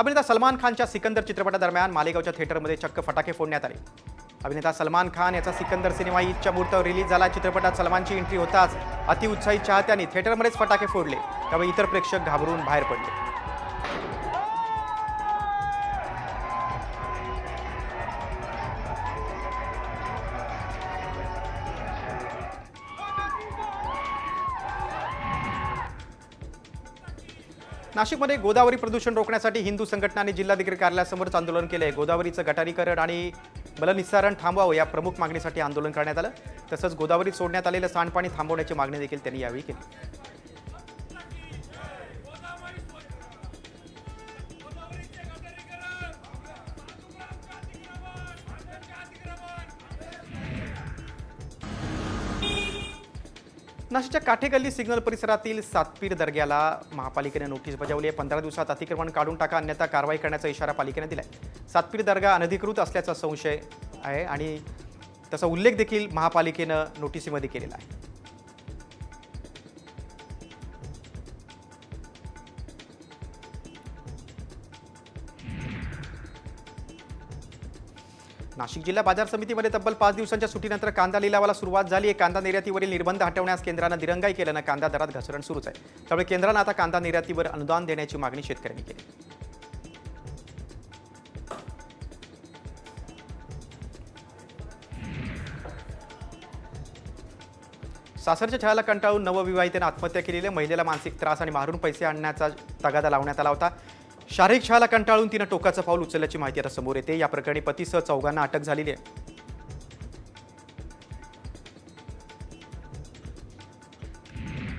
अभिनेता सलमान खानच्या सिकंदर चित्रपटादरम्यान मालेगावच्या थिएटरमध्ये चक्क फटाके फोडण्यात आले. अभिनेता सलमान खान याचा सिकंदर सिनेमा ईदच्या मुहूर्तावर रिलीज झाला. चित्रपटात सलमानची एंट्री होताच अतिउत्साही चाहत्यांनी थिएटरमध्येच फटाके फोडले. त्यामुळे इतर प्रेक्षक घाबरून बाहेर पडले. नाशिकमध्ये गोदावरी प्रदूषण रोखण्यासाठी हिंदू संघटनांनी जिल्हाधिकारी कार्यालयासमोरच आंदोलन केलं आहे गोदावरीचं गटारीकरण आणि बलनिस्सारण थांबवावं या प्रमुख मागणीसाठी आंदोलन करण्यात आलं. तसंच गोदावरीत सोडण्यात आलेलं सांडपाणी थांबवण्याची मागणी देखील त्यांनी यावेळी केली. नाशिकच्या काठेगल्ली सिग्नल परिसरातील सातपीर दर्ग्याला महापालिकेने नोटीस बजावली आहे. पंधरा दिवसात अतिक्रमण काढून टाका अन्यथा कारवाई करण्याचा इशारा पालिकेने दिला आहे सातपीर दर्गा अनधिकृत असल्याचा संशय आहे आणि तसा उल्लेख देखील महापालिकेनं नोटिसीमध्ये केलेला आहे. नाशिक जिल्हा बाजार समितीमध्ये तब्बल पाच दिवसांच्या सुट्टीनंतर कांदा लिलावाला सुरुवात झाली. आहे कांदा निर्यातीवरील निर्बंध हटवण्यास केंद्रानं दिरंगाई केल्यानं कांदा दरात घसरण सुरूच आहे. त्यामुळे केंद्रानं आता कांदा निर्यातीवर अनुदान देण्याची मागणी शेतकऱ्यांनी केली. सासरच्या छळाला कंटाळून नवविवाहितेनं आत्महत्या केलेल्या महिलेला मानसिक त्रास आणि मारून पैसे आणण्याचा तगादा लावण्यात आला होता. शारीरिक छळाला कंटाळून तिनं टोकाचं पाऊल उचलल्याची माहिती आता समोर येते. या प्रकरणी पतीसह चौघांना अटक झालेली आहे.